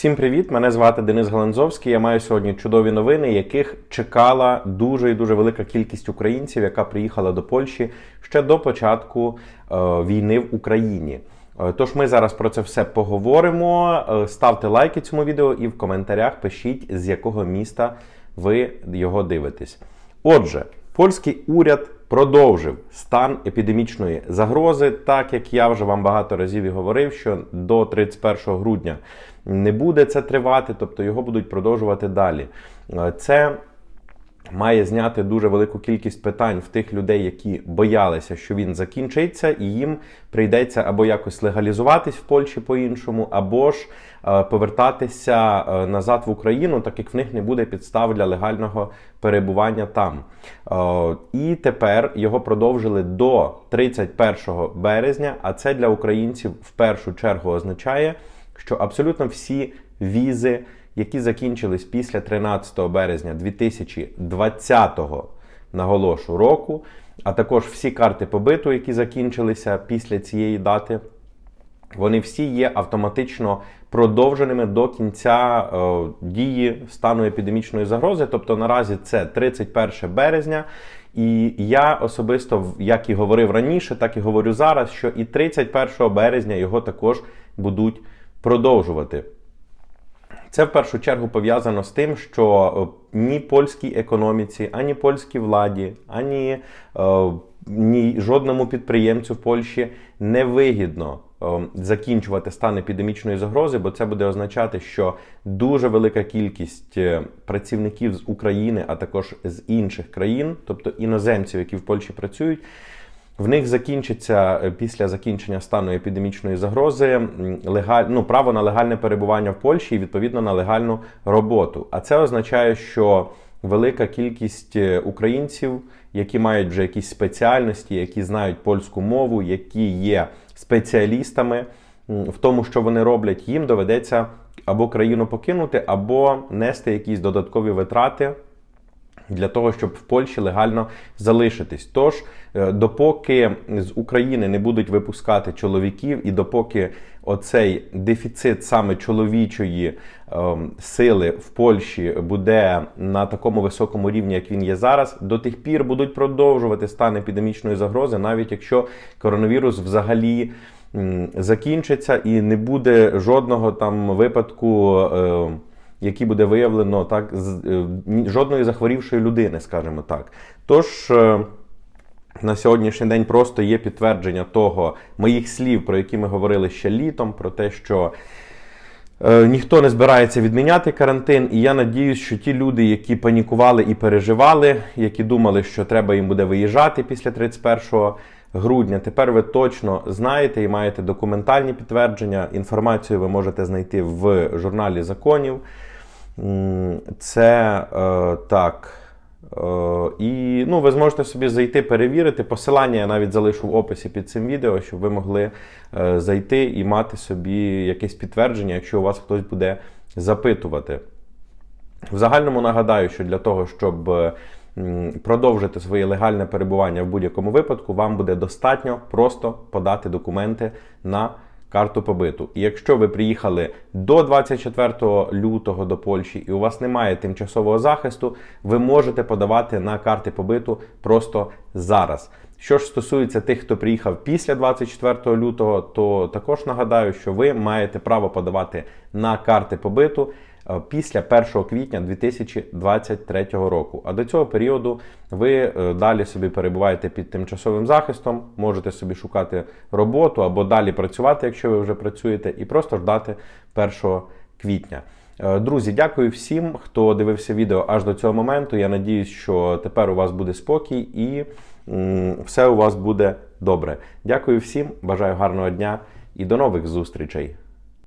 Всім привіт! Мене звати Денис Галанзовський. Я маю сьогодні чудові новини, яких чекала дуже і дуже велика кількість українців, яка приїхала до Польщі ще до початку е, війни в Україні. Е, Тож ми зараз про це все поговоримо. Е, Ставте лайки цьому відео і в коментарях пишіть, з якого міста ви його дивитесь. Отже, польський уряд продовжив стан епідемічної загрози, так як я вже вам багато разів і говорив, що до 31 грудня не буде це тривати, тобто його будуть продовжувати далі. Е, Це має зняти дуже велику кількість питань в тих людей, які боялися, що він закінчиться, і їм прийдеться або якось легалізуватись в Польщі по-іншому, або ж е, повертатися е, назад в Україну, так як в них не буде підстав для легального перебування там. Е, І тепер його продовжили до 31 березня. А це для українців в першу чергу означає, що абсолютно всі візи які закінчились після 13 березня 2020 наголошу року, а також всі карти побиту, які закінчилися після цієї дати, вони всі є автоматично продовженими до кінця е, дії стану епідемічної загрози. Тобто наразі це 31 березня. І я особисто, як і говорив раніше, так і говорю зараз, що і 31 березня його також будуть продовжувати. Це в першу чергу пов'язано з тим, що е, ні польській економіці, ані польській владі, ані е, ні жодному підприємцю в Польщі не вигідно е, закінчувати стан епідемічної загрози, бо це буде означати, що дуже велика кількість е, працівників з України, а також з інших країн, тобто іноземців, які в Польщі працюють. В них закінчиться е, після закінчення стану епідемічної загрози легаль... ну, право на легальне перебування в Польщі і відповідно на легальну роботу. А це означає, що велика кількість е, українців, які мають вже якісь спеціальності, які знають польську мову, які є спеціалістами в тому, що вони роблять, їм доведеться або країну покинути, або нести якісь додаткові витрати для того, щоб в Польщі легально залишитись. Тож, е, допоки з України не будуть випускати чоловіків, і допоки оцей дефіцит саме чоловічої ем, сили в Польщі буде на такому високому рівні, як він є зараз, до тих пір будуть продовжувати стан епідемічної загрози, навіть якщо коронавірус взагалі. Закінчиться і не буде жодного там випадку е, які буде виявлено так з е, жодної захворівшої людини, скажімо так. Тож. е, На сьогоднішній день просто є підтвердження того моїх слів, про які ми говорили ще літом, про те, що е, ніхто не збирається відміняти карантин. І я надіюсь, що ті люди, які панікували і переживали, які думали, що треба їм буде виїжджати після 31 грудня, тепер ви точно знаєте і маєте документальні підтвердження. Інформацію ви можете знайти в журналі законів. Це е, так. Е, І ну, ви зможете собі зайти, перевірити. Посилання я навіть залишу в описі під цим відео, щоб ви могли е, зайти і мати собі якесь підтвердження, якщо у вас хтось буде запитувати. В загальному нагадаю, що для того, щоб е, продовжити своє легальне перебування в будь-якому випадку, вам буде достатньо просто подати документи на карту побиту. І якщо ви приїхали до 24 лютого до Польщі і у вас немає тимчасового захисту, ви можете подавати на карти побиту просто зараз. Що ж стосується тих, хто приїхав після 24 лютого, то також нагадаю, що ви маєте право подавати на карти побиту після 1 квітня 2023 року. А до цього періоду ви е, далі собі перебуваєте під тимчасовим захистом, можете собі шукати роботу або далі працювати, якщо ви вже працюєте, і просто ждати 1 квітня. Е, Друзі, дякую всім, хто дивився відео аж до цього моменту. Я надіюсь, що тепер у вас буде спокій і все у вас буде добре. Дякую всім, бажаю гарного дня і до нових зустрічей.